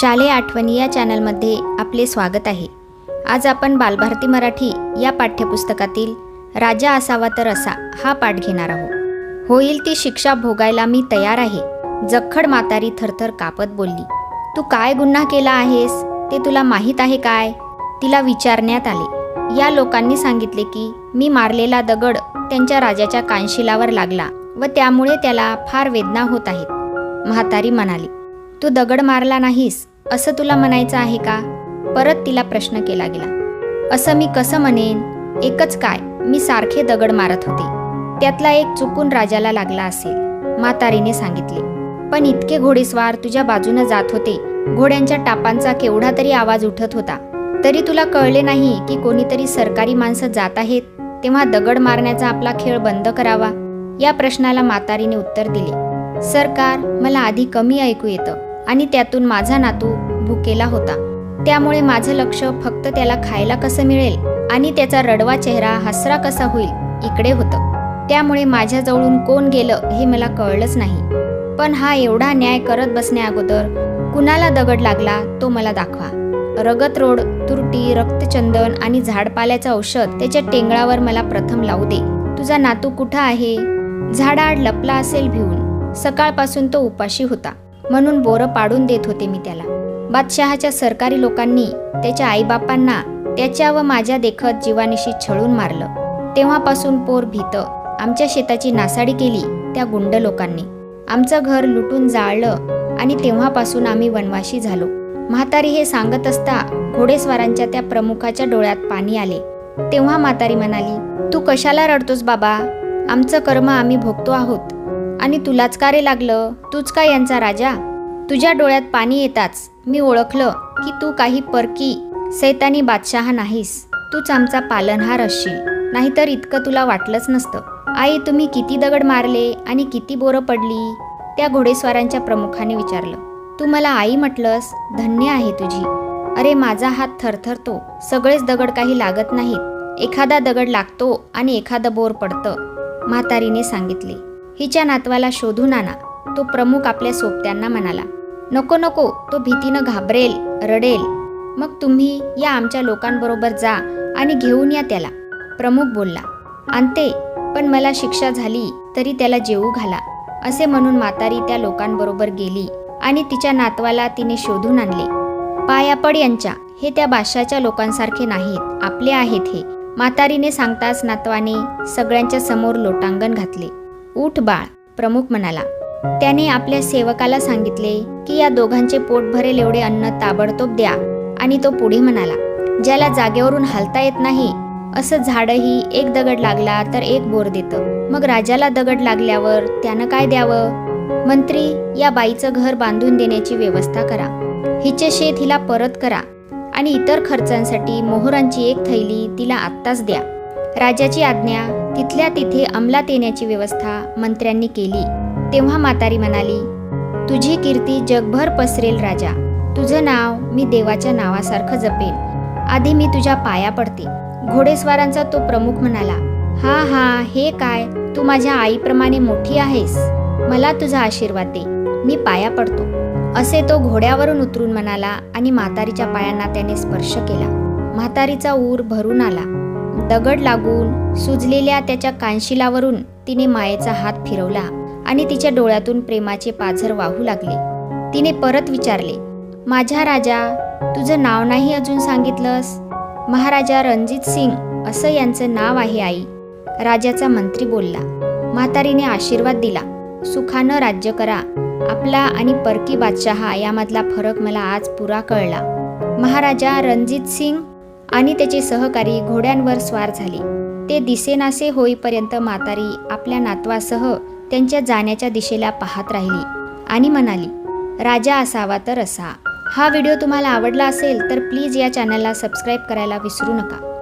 शालेय आठवणी या चॅनलमध्ये आपले स्वागत आहे. आज आपण बालभारती मराठी या पाठ्यपुस्तकातील राजा असावा तर असा हा पाठ घेणार आहोत. होईल ती शिक्षा भोगायला मी तयार आहे. जखड मातारी थरथर कापत बोलली तू काय गुन्हा केला आहेस? ते तुला माहीत आहे काय? तिला विचारण्यात आले. या लोकांनी सांगितले की मी मारलेला दगड त्यांच्या राजाच्या कानशिलावर लागला व त्यामुळे त्याला फार वेदना होत आहेत. म्हातारी म्हणाली तू दगड मारला नाहीस असं तुला म्हणायचं आहे का? परत तिला प्रश्न केला गेला. असं मी कसं म्हणेन? एकच काय मी सारखे दगड मारत होते. त्यातला एक चुकून राजाला लागला असेल म्हातारीने सांगितले. पण इतके घोडेस्वार तुझ्या बाजूनं जात होते. घोड्यांच्या टापांचा केवढा तरी आवाज उठत होता. तरी तुला कळले नाही की कोणीतरी सरकारी माणसं जात आहेत तेव्हा दगड मारण्याचा आपला खेळ बंद करावा? या प्रश्नाला म्हातारीने उत्तर दिले. सरकार मला आधी कमी ऐकू येतं. आणि त्यातून माझा नातू भुकेला होता. त्यामुळे माझं लक्ष फक्त त्याला खायला कसं मिळेल आणि त्याचा रडवा चेहरा हसरा कसा होईल इकडे होतं. त्यामुळे माझ्याजवळून कोण गेलं हे मला कळलंच नाही. पण हा एवढा न्याय करत बसण्या अगोदर कुणाला दगड लागला तो मला दाखवा. रगत रोड तुरटी रक्तचंदन आणि झाडपाल्याचं औषध त्याच्या टेंगळावर मला प्रथम लावू दे. तुझा नातू कुठं आहे? झाडाआड लपला असेल भिवून सकाळपासून तो उपाशी होता. म्हणून बोरं पाडून देत होते मी त्याला. बादशहाच्या सरकारी लोकांनी त्याच्या आईबापांना त्याच्या व माझ्या देखत जीवानिशी छळून मारलं. तेव्हापासून पोर भीत. आमच्या शेताची नासाडी केली त्या गुंड लोकांनी. आमचं घर लुटून जाळलं आणि तेव्हापासून आम्ही वनवाशी झालो. म्हातारी हे सांगत असता घोडेस्वारांच्या त्या प्रमुखाच्या डोळ्यात पाणी आले. तेव्हा म्हातारी म्हणाली तू कशाला रडतोस बाबा? आमचं कर्म आम्ही भोगतो आहोत. आणि तुलाच का रे लागलं? तूच का यांचा राजा? तुझ्या डोळ्यात पाणी येताच मी ओळखलं की तू काही परकी सैतानी बादशहा नाहीस. तूच आमचा पालनहार असशील नाहीतर इतकं तुला वाटलंच नसतं. आई तुम्ही किती दगड मारले आणि किती बोरं पडली? त्या घोडेस्वारांच्या प्रमुखाने विचारलं. तू मला आई म्हटलंस? धन्य आहे तुझी. अरे माझा हात थरथरतो. सगळेच दगड काही लागत नाहीत. एखादा दगड लागतो आणि एखादं बोर पडतं म्हातारीने सांगितले. हिच्या नातवाला शोधून आणा. तो प्रमुख आपल्या सोबत्यांना म्हणाला नको नको तो भीतीनं घाबरेल रडेल. मग तुम्ही या आमच्या लोकांबरोबर जा आणि घेऊन या त्याला. प्रमुख बोलला आणते पण मला शिक्षा झाली तरी त्याला जेवू घाला असे म्हणून म्हातारी त्या लोकांबरोबर गेली आणि तिच्या नातवाला तिने शोधून आणले. पायापड यांच्या हे त्या बादशाच्या लोकांसारखे नाहीत आपले आहेत हे. म्हातारीने सांगताच नातवाने सगळ्यांच्या समोर लोटांगण घातले. उठ बाळ प्रमुख म्हणाला. त्याने आपल्या सेवकाला सांगितले की या दोघांचे पोट भरेल एवढे अन्न ताबडतोब द्या. आणि तो पुढे म्हणाला ज्याला जागेवरून हलता येत नाही असं झाडही एक दगड लागला तर एक बोर देतं. मग राजाला दगड लागल्यावर त्यानं काय द्यावं? मंत्री या बाईचं घर बांधून देण्याची व्यवस्था करा. हिचे शेत हिला परत करा. आणि इतर खर्चांसाठी मोहरांची एक थैली तिला आत्ताच द्या. राजाची आज्ञा तिथल्या तिथे अंमलात येण्याची व्यवस्था मंत्र्यांनी केली. तेव्हा म्हातारी म्हणाली तुझी कीर्ती जगभर पसरेल राजा. तुझं नाव मी देवाच्या नावासारखं जपेन. आधी मी तुझ्या पाया पडते. घोडेस्वारांचा तो प्रमुख म्हणाला हा हा हे काय? तू माझ्या आईप्रमाणे मोठी आहेस. मला तुझा आशीर्वाद दे. मी पाया पडतो. असे तो घोड्यावरून उतरून म्हणाला आणि म्हातारीच्या पायांना त्याने स्पर्श केला. म्हातारीचा ऊर भरून आला. दगड लागून सुजलेल्या त्याच्या कानशिलावरून तिने मायेचा हात फिरवला आणि तिच्या डोळ्यातून प्रेमाचे पाझर वाहू लागले. तिने परत विचारले माझ्या राजा तुझं नाव नाही अजून सांगितलंस? महाराजा रणजित सिंग असं यांचं नाव आहे आई. राजाचा मंत्री बोलला म्हातारीने आशीर्वाद दिला. सुखानं राज्य करा. आपला आणि परकी बादशहा यामधला फरक मला आज पुरा कळला. महाराजा रणजित सिंग आणि त्याचे सहकारी घोड्यांवर स्वार झाले. ते दिसेनासे होईपर्यंत म्हातारी आपल्या नातवासह त्यांच्या जाण्याच्या दिशेला पाहत राहिली आणि म्हणाली राजा असावा तर असा. हा व्हिडिओ तुम्हाला आवडला असेल तर प्लीज या चॅनलला सबस्क्राईब करायला विसरू नका.